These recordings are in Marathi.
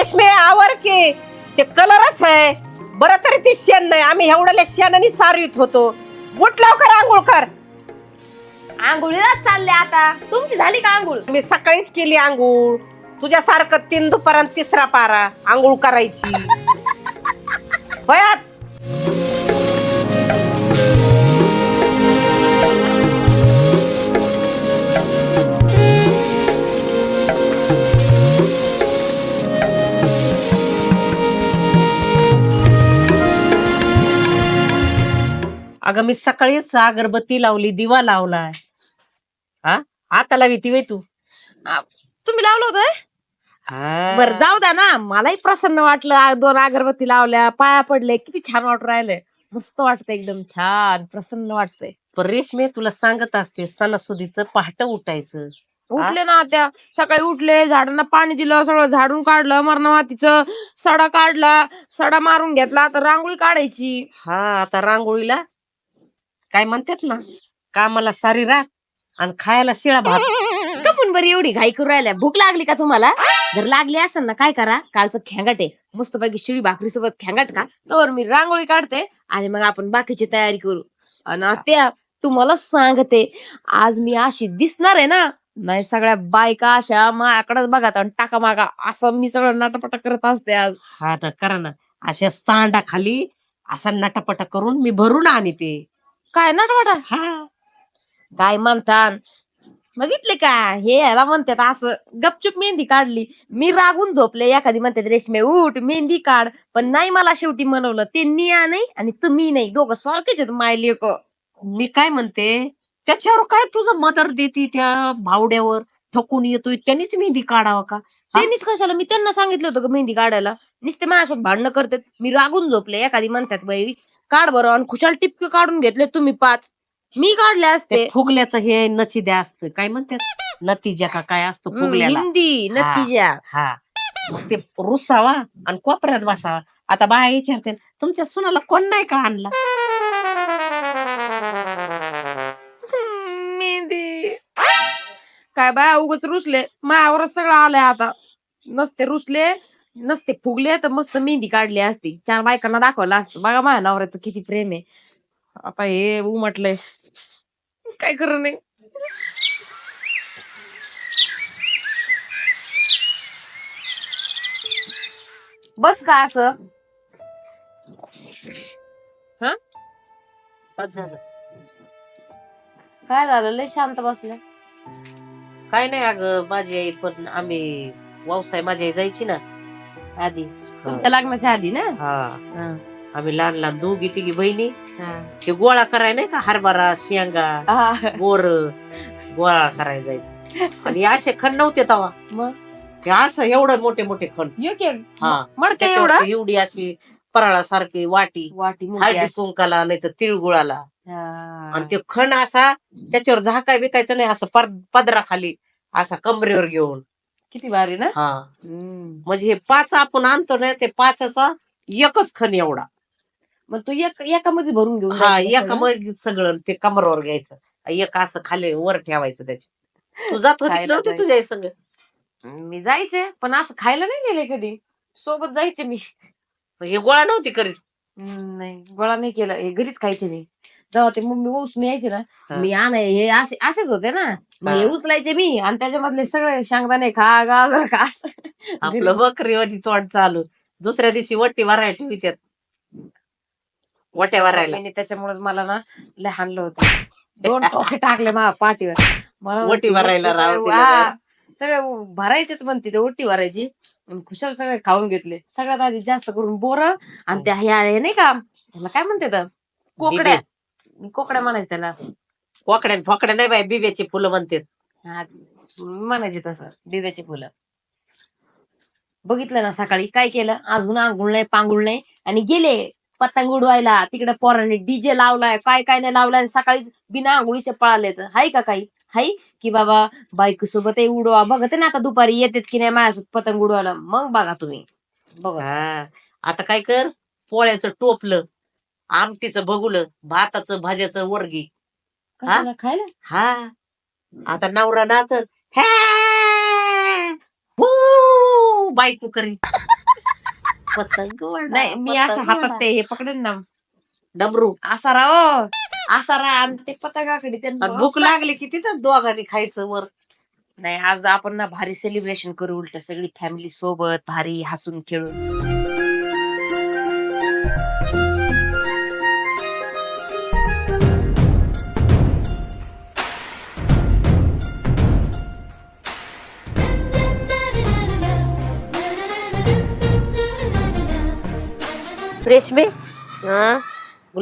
रेशमे आवर की ते कलरच आहे. बरं तरी ती शेण नाही. आम्ही एवढ्या शेणाने सारवीत होतो. उठ लवकर आंघोळ कर. आंघोळीलाच चालले आता. तुमची झाली का आंघोळ? मी सकाळीच केली आंघोळ. तुझ्यासारखं तीन दुपारान तिसरा पारा आंघोळ करायची. वयात अगं मी सकाळीच अगरबत्ती लावली दिवा लावलाय. हा? आता लावी ती वे तू. तुम्ही लावलं होतं हा. बर जाऊ द्या ना. मलाही प्रसन्न वाटलं. आ- दोन अगरबत्ती लावल्या पाया पडले. किती छान वाटू राहिले. मस्त वाटतं एकदम छान प्रसन्न वाटतंय. पण रेशमे तुला सांगत असते सणासुदीचं पहाट उठायचं. उठले ना त्या. सकाळी उठले झाडांना पाणी दिलं सगळं झाडून काढलं मरण मातीचं सडा काढला सडा मारून घेतला. आता रांगोळी काढायची. हा आता रांगोळीला काय म्हणतात ना कामाला सारी रात आणि खायला शिळा भात. कपून बरी एवढी घाई करू राहिल्या? भूक लागली का तुम्हाला? जर लागली असेल ना काय करा? कालचं खेंगाट. आहे मस्तपैकी शिळी भाकरी सोबत खेंगाट का तर मी रांगोळी काढते आणि मग आपण बाकीची तयारी करू. आणि त्या तुम्हाला सांगते आज मी अशी दिसणार आहे ना नाही सगळ्या बायका अशा माझ्याकडे बघा आणि टाका मागा असं मी सगळं नाटापटा करत असते आज. हा ना करा ना. अशा सांडा खाली असा नटापटा करून मी भरून आणि ते काय नाटवाटा हा. काय म्हणतात बघितले का? हे याला म्हणतात असं गपचूप मेहंदी काढली. मी रागून झोपले एखादी म्हणतात रेशमे उठ मेहंदी काढ. पण नाही मला शेवटी म्हणवलं ते निया नाही आणि तुम्ही नाही. दोघं सारखेच आहेत माय लेक मी काय म्हणते? त्याच्यावर काय तुझं मदर देती त्या भावड्यावर? थकून येतोय त्यांनीच मेहंदी काढावं का? त्यांनीच कशाला? मी त्यांना सांगितलं होतं का मेहंदी काढायला. नुसते माझ्यासोबत भांडणं करतात. मी रागून झोपले एखादी म्हणतात बाई. काढ बरं आणि खुशाल टिपके काढून घेतले तुम्ही पाच. मी काढले ते असते. फुगल्याचं हे नचिद्या असतं. काय म्हणतात? नतीजा का काय असतो हम्म, फुगल्याला? हिंदी नतीजा. हा. मग ते रुसावा आणि कोपऱ्यात बसावा. आता बाया विचारते तुमच्या सुनाला कोण नाही का आणला? मेहंदी. काय बाय उगच रुसले. मायावरच सगळं आलंय आता. नसते रुसले. नसते फुगले तर मस्त मेहंदी काढली असती. चार बायकांना दाखवलं असतं. बघा माझ्या नवऱ्याचं किती प्रेम आहे. आता हे उमटलंय. काय करू नाही. बस का असं? काय झालं? लय शांत बसलं. काय नाही अगं माझी आई पण आम्ही व्यवसाय माझी आई जायची ना. आधी. तुमच्या लग्नाच्या आधी ना? हा. हा, आम्ही लहान लहान दोघी तिघी बहिणी. हा. ते गोळा कराय नाही का? हरभरा शेंगा हा, बोर गोळा करायला जायचं. आणि असे खण नव्हते तवा. मग? असं एवढं मोठे मोठे खण. हा. मडके एवढा त्याच्यावरती एवढी? अशी पराळासारखी वाटी. वाटी मोठी हळदी अशी. कुंकाला नाही तर तिळगुळाला. हा. आणि ते खण असा त्याच्यावर झाकाय बिकायचं नाही असं पर पदराखाली असा कमरेवर घेऊन. किती भारी ना? हा. हम्म. म्हणजे हे पाच आपण आणतो ना ते पाचाचा एकच खण एवढा. मग तू एक एकामध्ये भरून घेऊन हा जायचं एका सगळं? मध्ये सगळं ते कमरावर घ्यायचं. एक असं खाली वर ठेवायचं त्याच्या तू जात होती खायला नव्हती जायचं. तुझ्या संग? मी जायचे पण असं खायला नाही गेले कधी. सोबत जायचे मी. हे गोळा नव्हती करीत? हम्म, नाही. गोळा नाही केला. हे घरीच खायचे मी. जेव्हा ते मम्मी उचलून यायचे ना हा. मी आणाय हे असे असेच होते ना. मग हे हा. उचलायचे मी आणि त्याच्यामधले सगळे शेंगदाणे खा गाजर खा असं. आपलं बकरीवाडी तोंड चालू. दुसऱ्या दिवशी वट्टी भरायला ठेवत्यात वट्या भरायला मम्मीने त्याच्यामुळेच मला ना लय हाणलं होतं. दोन टोके टाकले माझ्या पाठीवर. मला ओटी भरायला "ओटी राव सगळे- तिला हा, सगळे भरायचेच म्हणते ते ओटी भरायची आणि खुशाल सगळे खाऊन घेतले. सगळ्यात आधी जास्त करून बोर आणि त्या ह्या हे नाही का त्याला काय म्हणते तर कोकड्या. मी कोकड्या म्हणायचे त्याला. कोकड्या फोकड्या नाही बाय बिब्याची फुलं म्हणतात. हा, म्हणायचे तसं दिव्याची फुलं. बघितलं ना सकाळी काय केलं? अजून आंघोळ नाही पांघुळ नाही आणि गेले पतंग उडवायला. तिकडे पोरांनी डीजे लावलाय काय काय नाही लावलाय आणि सकाळी बिना आंघोळीचे पळाले तर. हाय का काही? हाय? की बाबा बायको सोबत उडवा. बघते ना आता दुपारी येतात की नाही माझ्यासोबत पतंग उडवायला. मग बघा तुम्ही. बघा. हा. आता काय कर? पोळ्याचं टोपलं. आमटीचं बघुलं भाताचं भाज्याचं वर्गी. कशाला खायला? हा. आता नवरा नाचत "हे, बायको करी पतंग नाही मी असं पतंग हातात. ते हे पकडेन ना. डमरू. असा राहो असा राहा आणि ते पतंगाकडे आणि भूक लागली की तिथंच दोघांनी खायचं वर. नाही आज आपण ना भारी सेलिब्रेशन करू उलट. सगळी फॅमिली सोबत भारी हसून खेळून. रेशमी?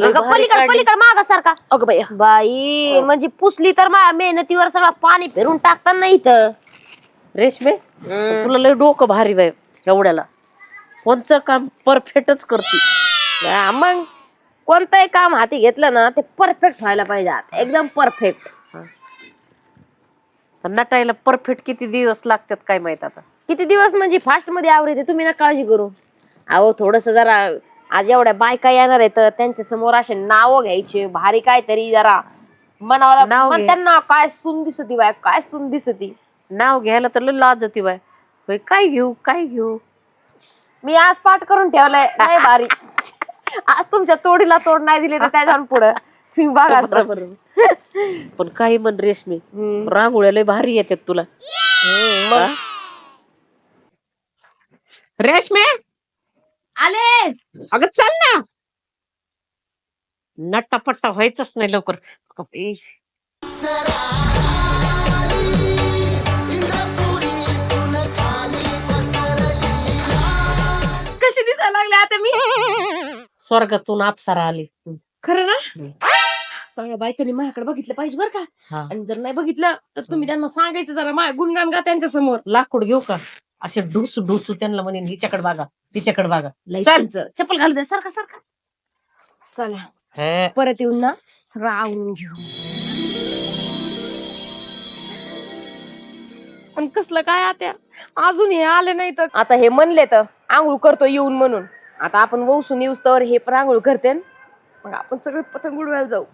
अगं पलीकड पलीकड माग सारखा अगं बाई. बाई म्हणजे पुसली तर माझ्या मेहनतीवर सगळं पाणी फिरून टाकताना इथं. रेशमे तुला लय डोकं भारी बाई एवढ्याला. कोणचं काम परफेक्टच करते. हा, मग? कोणतंही काम हाती घेतलं ना ते परफेक्ट व्हायला पाहिजे आता. एकदम परफेक्ट नटायला परफेक्ट किती दिवस लागतात काय माहीत आता. किती दिवस म्हणजे फास्टमध्ये आवडते तुम्ही ना काळजी करू. अहो थोडस जरा आज एवढ्या बायका येणार आहेत त्यांच्यासमोर असे नाव घ्यायचे भारी काहीतरी जरा मनाला नाव घे. त्यांना काय सुन दिसती बाय काय सुन दिसती? नाव घ्यायला तर लय लाज होती बाय. होय, काय घेऊ काय घेऊ? मी आज पाठ करून ठेवलंय नाही भारी. आज तुमच्या तोडीला तोड नाही दिले तर त्याच्या पुढं. तुम्ही बघा बरोबर. पण काही म्हण रेशमी हम्म. रांगोळ्या लय भारी येतात तुला. रेशमे! आले! अगं चल ना! नट्टा पट्टा व्हायचंच नाही लवकर. कशी दिसायला लागले आता मी? स्वर्गातून आपसारा आली. खरं ना. सगळ्या बायकांनी माझ्याकडे बघितलं पाहिजे बरं का. हा. आणि जर नाही बघितलं तर तुम्ही त्यांना सांगायचं जरा माझ्या गुणगान गा त्यांच्यासमोर लाकूड घेऊ का? असे ढुसू ढुसू त्यांना म्हणेन हिच्याकडे बघा तिच्याकडे बघा लायसनचं. चप्पल घालू द्या सारखा सारखा चला. हे, परत येऊन ना सगळं आवरून घेऊ. पण कसलं काय आता अजून हे आले नाही तर. आता हे म्हणले तर आंघोळ करतो येऊन म्हणून. आता आपण वौसून येऊस तर हे पण आंघोळ करते मग आपण सगळे पतंग उडवायला जाऊ.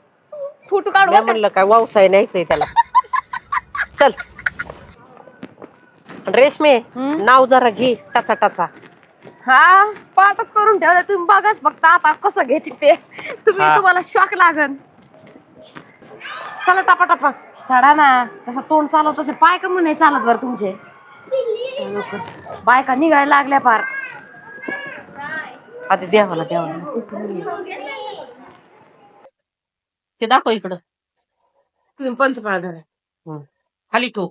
फोटो काढू मी आता. म्हणलं काय व्यवसाय न्यायचंय त्याला. चल. रेशमे नाव जरा घे टाचा टाचा. हा पाठच करून ठेवलं. तुम्ही बघाच फक्त आता कसं घेते ते. तुम्ही हा. तुम्हाला शॉक लागन. चला टपा टपा. चढा ना. तसं तोंड चालव तसे पाय का नाही चालत बरं तुमचे. लवकर. बायका निघायला लागल्या पार आधी द्यावाला द्यावाला ते दाखव इकडं. तुम्ही पंचपाळ धरा. खाली ठो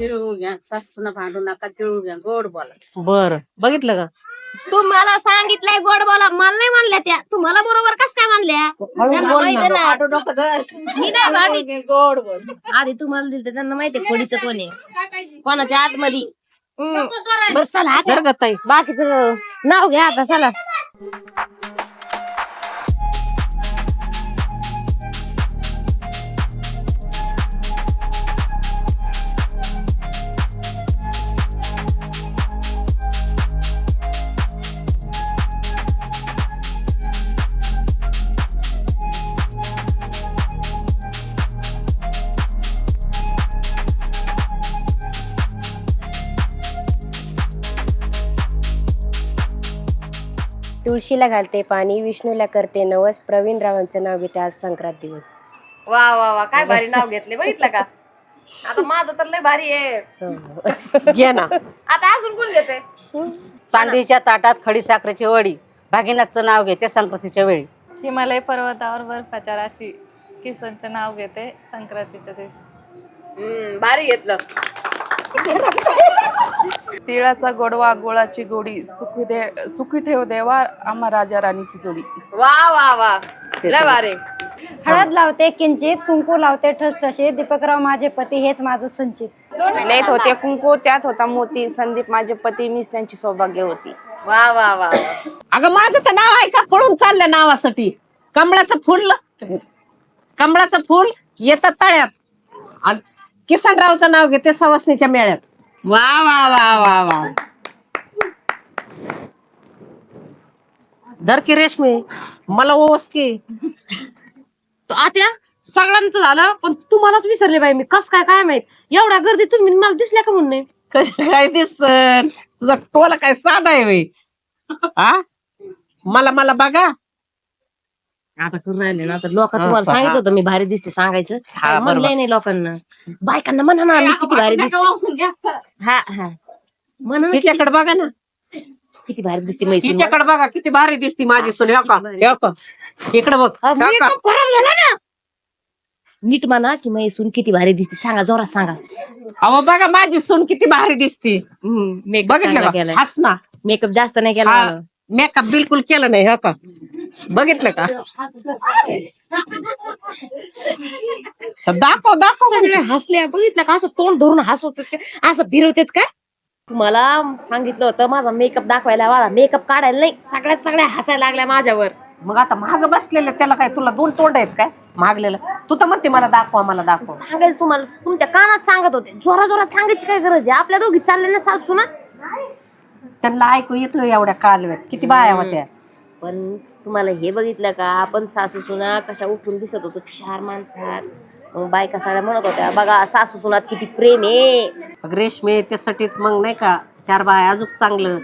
तिळगुळ घ्या सासूना भांडू नका तिळगुळ घ्या गोड बोला. बर. बघितलं का? तुम्हाला सांगितलंय गोड बोला मला नाही म्हणल्या त्या. तुम्हाला बरोबर कस काय म्हणल्या? त्यांना माहिती. मी नाही भांडीत. गोड बोल. आधी तुम्हाला दिलं त्यांना माहितीये खोडीचं कोण आहे. कोणाच्या आतमध्ये? हम्म. बरं चला आता का ताई. बाकीचं नाव घ्या आता चला. तुळशीला घालते पाणी विष्णूला करते नवस प्रवीण रावांचं नाव घेते आज संक्रांत दिवस. वा वा वा काय भारी नाव घेतले बघितलं का? आता माझं तर लय भारी आहे. घे ना. आता अजून कोण घेते? चांदीच्या ताटात खडी साखरेची वडी भागीनाथचं नाव घेते संक्रांतीच्या वेळी. हिमालय पर्वतावर बर्फाच्या राशी किसनचं नाव घेते संक्रांतीच्या दिवशी. हम्म, भारी घेतलं. तिळाचा गोडवा गोळाची गोडी सुखी दे सुखी ठेव देवा आम्हा राजा राणीची जोडी. वा वा वा. लय हळद लावते किंचित. कुंकू लावते ठसठशीत दीपकराव माझे पती हेच माझं संचित. लेत होते कुंकू त्यात होता मोती. संदीप माझे पती मीच त्यांची सौभाग्य होती. वा वा वा. वा. अगं माझं तर नाव आहे का? पळून चाललं नावासाठी. कमळाचं फुल. कमळाचं फुल येतं तळ्यात. आणि किसनरावचं नाव घेते सवासणीच्या मेळ्यात. वा वा वा वा वा. धर की रेशमी. मला ओस की. तो आत्या सगळ्यांचं झालं पण तुम्हालाच विसरले बाई मी. कस काय काय माहीत? एवढ्या गर्दी तुम्ही मला दिसल्या का म्हणून नाही? कसं काय दिसन तुझा टोला काय साधा आहे हा? मला मला बघा. आता करून राहिले ना तर लोक तुम्हाला सांगितलं हा. होतं मी भारी दिसते सांगायचं. हा, बरोबर. म्हणलंय नाही लोकांना? बायकांना म्हणा ना मी किती भारी दिसते. हा हा. म्हणा ना हिच्याकडे बघा ना. किती- भारी दिसते मैसूर हिच्याकडे बघा किती भारी दिसती माझी सुन. का का इकडे बघ हो का? नीट म्हणा की मैसूर किती भारी दिसते. सांगा जोरात सांगा. अहो बघा माझी सून किती भारी दिसती. मेकअप बघितलं का? ना मेकअप जास्त नाही केला. हा. मेकअप बिलकुल केलं नाही हो का बघितलं का? तर दाखव दाखव सगळे हसले. बघितलं का? असं तोंड धरून हसवत असं फिरवतेत काय तुम्हाला सांगितलं होतं माझा मेकअप दाखवायला मला मेकअप काढायला नाही सगळ्या सगळ्या हसायला लागल्या माझ्यावर. मग आता महाग बसलेलं त्याला काय तुला दोन तोंड आहेत काय? मागलेलं. तू तर म्हणते मला दाखवा मला दाखव. सांगायचं तुम्हाला तुमच्या कानात सांगत होते. जोरा जोरात सांगायची काय गरज आहे? आपल्या दोघी चालल्या ना सासू ना? त्यांना ऐकू येतो एवढ्या कालव्यात. किती बाया होत्या. पण तुम्हाला हे बघितलं का? आपण सासू सुना कशा उठून दिसत होतो? चार माणसात. मग बायका साड्या म्हणत होत्या बघा सासू सुनात किती प्रेम आहे. मग रेशमे त्यासाठी मग नाही का चार बाया अजून चांगलं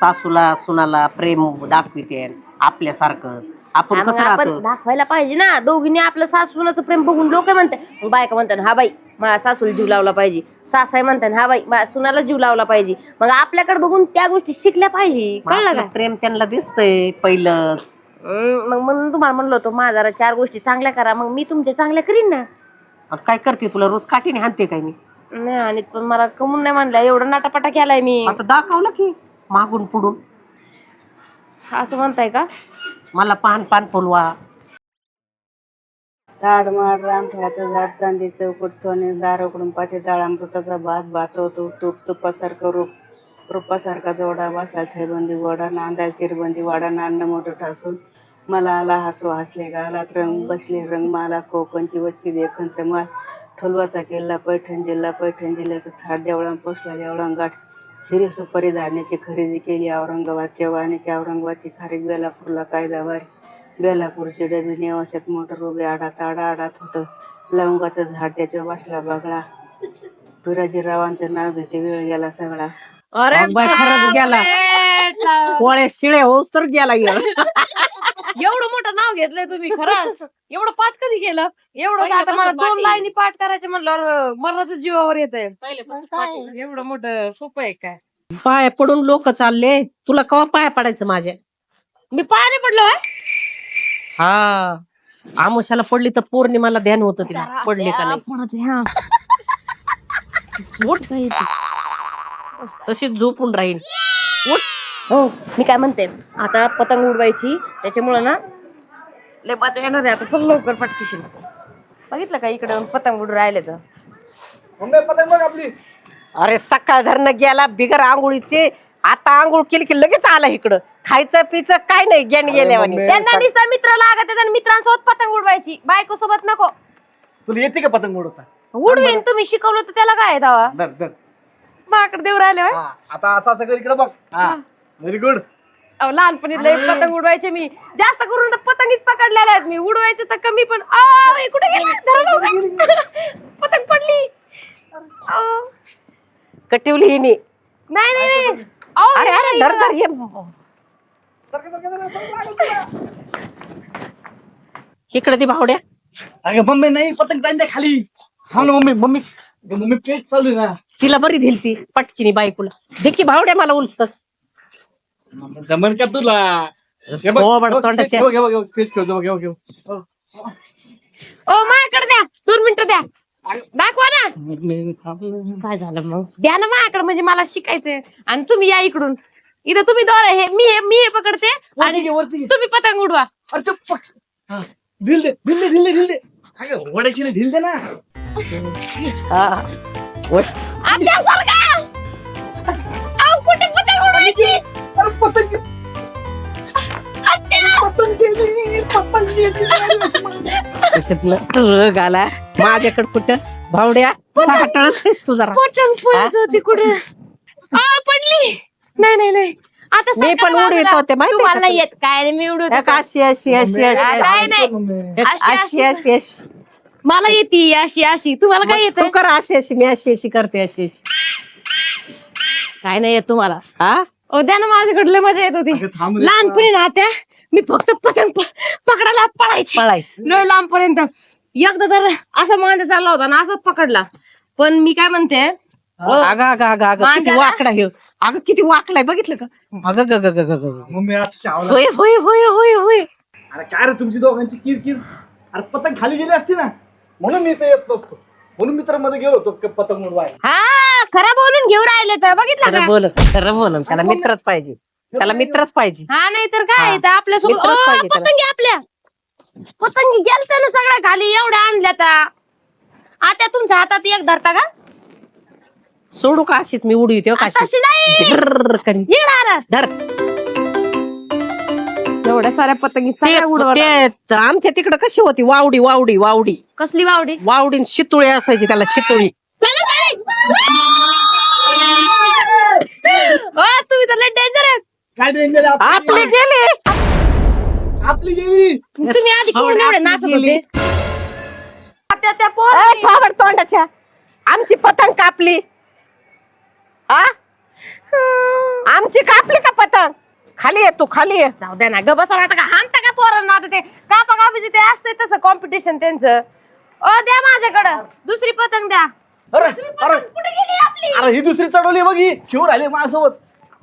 सासूला सुनाला प्रेम दाखविते आपल्यासारखं. आपण हा, मग कसं आपण राहतो? दाखवायला पाहिजे ना. दोघींनी आपलं सासू सुनाचं प्रेम बघून लोक म्हणते. मग बायका म्हणतात हा बाई माझ्या सासूला जीव लावला पाहिजे. सासाई म्हणतात हा बाई माझ्या सुनाला जीव लावला पाहिजे. मग आपल्याकडे बघून त्या गोष्टी शिकल्या पाहिजे. कळलं आपलं का? प्रेम त्यांना दिसतंय पहिलंच. हम्म, मग म्हणून तुम्हाला म्हणलं होतं माझा चार गोष्टी चांगल्या करा मग मी तुमच्या चांगल्या करीन ना. काय करते तुला? रोज काठीने हाणते काय मी? नाही आणि पण मला कमून नाही म्हणलं एवढं नाटापाटा केलाय मी. आता दाखवलं की मागून पुढून. असं म्हणताय का? मला पान पान फुलवा. ताड माड राम ठेवाचं झाड चांदी चौकट सोने दार उकडून पाते डाळ अमृताचा भात भात होतो तूप तुपासारखं रूप रूपासारखा जोडा वासा छेबंदी गोडा नांदा चिरबंदी वाडा नांद मोठं ठासून मला आला हसू हसले गालात रंग बसले रंग माला कोकणची वस्ती देखनच माल. ठोलवाचा किल्ला पैठण जिल्हा पैठण जिल्ह्याचा थाट देवळा पोचला देवळा गाठ. हिरी सुपारी धाडण्याची खरेदी केली औरंगाबादच्या वाणीच्या औरंगाबादची खारीक बेलापूरला कायदा वारी. बेलापूरची डबी नेवाशात मोटर उभे आडात आडा आडात होतं. लवंगाचं झाड त्याच्या बसला बगळा. पिराजीरावांचं नाव घेते वेळ गेला सगळा. अरे खरंच गेला. शिळे होऊस तर गेला. एवढं मोठं नाव घेतलंय तुम्ही खरंच. एवढं पाठ कधी केलं? एवढं आता मला दोन लाईनी पाठ करायचे म्हणल्यावर मरणाचं जीवावर येत एवढं मोठं सोपं आहे काय? पाय पडून लोक चालले. तुला कवा पाय पडायचं माझ्या? मी पायाने पडलो? हा? आमुषाला पडली तर पौर्णिमाला ध्यान होतं तिला. पडली का नाही? उठ. तशी झोपून राहील हो मी काय म्हणते आता पतंग उडवायची त्याच्यामुळं ना लय बाजू येणार आहे आता चल लवकर पटकीशी बघितलं का इकडे पतंग उडून राहिले तर? अरे सकाळ धरणं गेला बिगर आंघोळीचे आता आंघोळ केली की लगेच आला इकडं. खायचं पिचं काय नाही ज्ञान गेल्यावानी. त्यांना नुसता मित्र लागत आहे, मित्रांसोबत पतंग उडवायची. बायको सोबत नको. तुला येते का पतंग उडवता? उडवीन तुम्ही शिकवलं तर त्याला काय दावा माकड देऊ राहिले होय? हा, आता असं असं कर इकडे बघ. हा. व्हेरी गुड अहो, लहानपणी लय पतंग उडवायचे मी. जास्त करून तर पतंगीच पकडलेल्या आहेत. मी उडवायचे तर कमी पण आ, हे कुठे गेला? धरा लवकर. पतंग पडली. अहो, कटिवली हिने? नाही नाही नाही. अहो, अरे हे अरे धर. धर ये. इकडे ती भावड्या. अगं मम्मी नाही पतंग जाईन त्या खाली. हा ना मम्मी मम्मी. अगं, मम्मी पेट चालू आहे ना. तिला बरी दिली ती पटकिनी बायकोला. देखी भावड्या मला उलस. जमन का तुला? हे बघ, थोबाड बघ, तोंडाच्या. बघ, बघ, बघ, पेच खेळतो बघ, बघ, हे बघ. ओ माझ्याकडे द्या. दोन मिनिटं द्या. दाखवा ना. काय झालं मग? द्या ना माझ्याकडे म्हणजे मला शिकायचंय. आणि तुम्ही या इकडून. इथं तुम्ही दोर हे मी हे मी हे पकडते वरती आणि घे, वरती घे. तुम्ही पतंग उडवा. अरे ते पक्ष हा, ढील दे ढील दे ढील दे ढील दे. अगं, ओढायची नाही ढील दे ना. सारखा. अहो कुठे पतंग उडवायची? अरे पतंग पतंग गेली पतंग गेली रग आला माझ्याकडे कुठं? भावड्या साठळच आहेस तू जरा. पतंग पडत होती कुठे? आ पडली! नाही नाही नाही. आता मी पण उडवीत. होते, नाही तुला? येत काय नाही मी उडवत एक अशी अशी अशी अशी. काय नाही एक अशी- अशी. अशी अशी मला येते अशी अशी. तुम्हाला काय येत? तू कर अशी अशी. मी अशी अशी करते अशी अशी. काय नाही येत तुम्हाला. हा? ओ द्या ना माझ्याकडे लय मजा येत होती. अगं, थांब रे. लहानपणी ना त्या मी फक्त पतंग प- पकडायला पळायची. पळायचं. लय लांबपर्यंत. एकदा तर असा मांजा चालला होता ना असं पकडला. पण मी काय म्हणते ओ, अगं अगं अगं अगं किती मांजरा? वाकडा हे. अगं किती वाकलाय बघितलं का? अगं ग ग ग ग ग. मम्मी आता चावला होय होय होय होय होय. अरे काय रे तुमची दोघांची किर किर अरे पतंग खाली गेली असती ना. म्हणून मी इथे येत नसतो. म्हणून मित्रामध्ये गेलो होतो क- पतंग उडवायला हा खरा बोलून घेऊन राहिले तर. बघितलं खरं का? बोल खरं बोल. त्याला मित्रच पाहिजे. त्याला मित्रच पाहिजे. हा नाही तर काय. आहे, तर आपल्यासोबत मित्रच ओ, पाहिजे त्याला. पतंगी आपल्या. पतंगी गेलत्या ना सगळ्या खाली एवढ्या आणल्या त्या आता तुमच्या हातात एक धरता का? सोडू का अशीच? मी उडी येते का तशी नाही. येणार धर. एवढ्या साऱ्या पतंगी सगळ्या उडवल्या. ते ते आमच्या तिकडं कशी होती? वावडी वावडी वावडी. कसली वावडी? वावडी शितुळी असायची त्याला शितुळी तुम्ही तर लय डेंजर आहेत काय डेंजर आपले? गेले. आपली गेली. तुम्ही आधी कोण आवड एवढे नाचत. होते? त्या त्या पोर ए, थोबड तोंडाच्या. आमची पतंग कापली. आ? आमची कापली का पतंग? खाली ये तू खाली ये. जाऊ द्या ना ग बसा आता का हाणता का पोरांना? आता ते कापा कापीचे ते असते तसं कॉम्पिटिशन त्यांचं. ओ द्या माझ्याकडं. दुसरी पतंग द्या. अरे अरे. कुठे गेली आपली? अरे ही दुसरी चढवली बघ ही. खेळून राहिले माझ्यासोबत.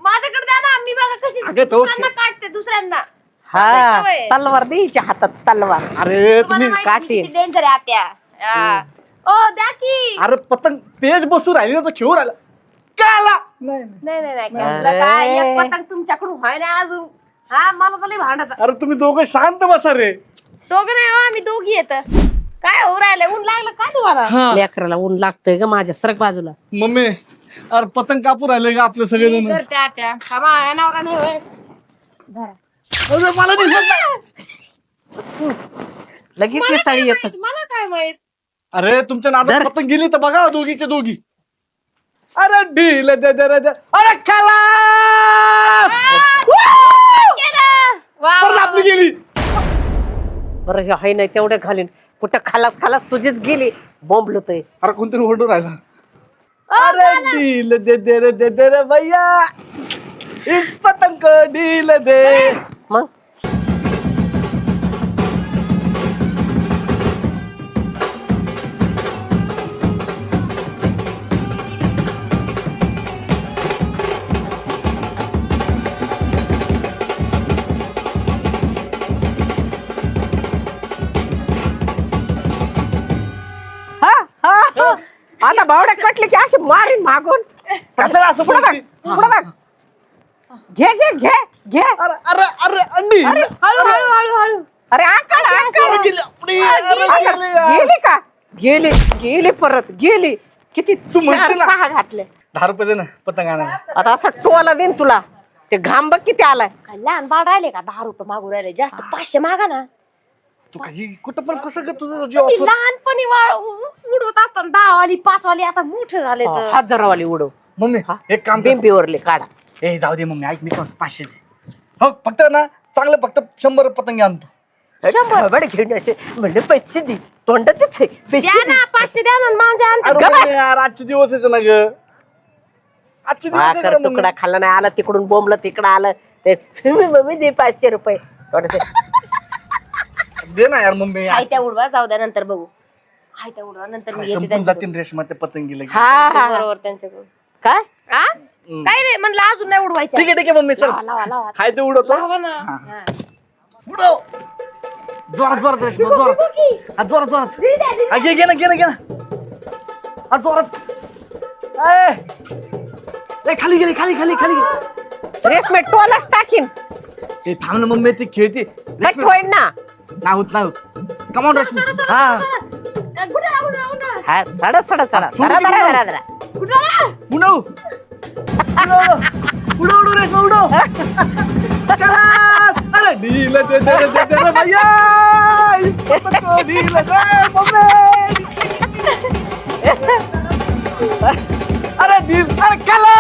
माझ्याकडे द्या ना मी बघा कशी अगं, तो दुसऱ्यांना काढते दुसऱ्यांना. हा सवय. तलवार द्यायची हातात तलवार. अरे तुम्ही काठी. डेंजर आहे आत्या हा. ओ द्या की. अरे पतंग तेज बसू राहिली ना तो खेळून राहिला. काय आला? नाही नाही. नाही नाही नाही कसलं काय? एक पतंग तुमच्याकडून व्हाय ना अजून. हा मला तर लई भांडत अरे तुम्ही दोघं शांत बसा रे. दोघं नाही हो, आम्ही दोघी येत काय होऊ राहिलंय? ऊन लागलं काय तुम्हाला? लेकराला ऊन लागतंय ग माझ्या सरक बाजूला. मम्मी अरे पतंग कापू राहिले का आपले सगळे जण? त्या त्या नवरा नाही होय. मला दिसत नाही. लगेच ही साडी येत मला काय माहीत? अरे तुमच्या नादात धर. पतंग गेली तर बघा दोघीच्या दोघी. अरे ढील दे दे दे दे. अरे खाला केलं. वा, वा, आपली गेली. बरं हे हाय नाही तेवढ्या घालीन. कुठं खालास खालास तुझीच गेली. बोंबल ते अरे कोणतरी ओरडून राहिला. अरे ढील दे दे रे दे दे रे भैया. इस पतंग को ढील दे. मग? आता बावड्या कटली की अशी मारीन मागून. कशाला असं पुढं बघ, बोलती? पुढं बघ. घे घे घे घे. अरे अरे अरे अंडी हळू हळू हळू हळू. अरे अरे गेली आपली. अरे आकाड. गेली यार. गेली का? गेली गेली परत गेली. किती तू म्हणते चार ना. सहा घातले. दहा रुपये दे ना पतंग आणायला आता असं टोला देईन तुला. ते घाम बघ किती आलाय. काय लहान बाळ राहिले का? दहा रुपये मागू राहिले. जास्त पाचशे मागा ना. तू काही कुठं पण कसं ग तुझं तुम्ही जीव लहानपणी वा- उ- उडवत असताना दहा वाली पाच वाली आता मोठे झाले तर. हजारावाली उडव. मम्मी एक काम कर. बिंबीवरले काढा. ए जाऊ दे मम्मी ऐक मी पण पाचशे दे. हो फक्त ना चांगलं फक्त शंभर पतंग आणतो. शंभर? घेण्याचे म्हणजे पैसे दे. तोंडाचेच आहे. पैसे द्या दे. ना पाचशे द्या ना माझ्या आणते. अरे गप्प मम्मी यार आजचे दिवस आहेत ना ग. आजचे दिवस आहेत भाकर ना मम्मी. तुकडा खाल्ला नाही आला तिकडून बोंबलं तिकडं आलं. ते मम्मी दे पाचशे रुपये. थोडस दे ना यार मम्मी. हाय त्या उडवा जाऊ द्या नंतर बघू. हाय त्या उडवा नंतर मी येते संपून त्यांच्याकडून. जातील रेशमा त्या पतंगीला हा हा बरोबर त्यांच्याकडून. काय? काय नाही म्हणलं अजून नाही उडवायचं ठीक आहे ठीक आहे मम्मी चल. लावा, लावा, लावा. हाय ते उडवतो लावा ना. हा. उडव. जोरात जोरात रेशमा जोरात. हा जोरात जोरात. हा, घे घे ना घे ना घे ना. हा जोरात. ए, ए, खाली गेली खाली खाली खाली. गेली रेशमे टोलाच टाकीन. ए थांब ना मम्मी ती खेळते. कट ना? नाही होत नाही होत कमावून रेशमी हा हा. सडा सडा. सडा सोडू सडा. सडा? सडा उडव. उडव. उडव उडव रेशमा उडव. चला! अरे ढील दे दे दे दे भैया. इस्पत को ढील दे मम्मी. अरे ढील अरे कला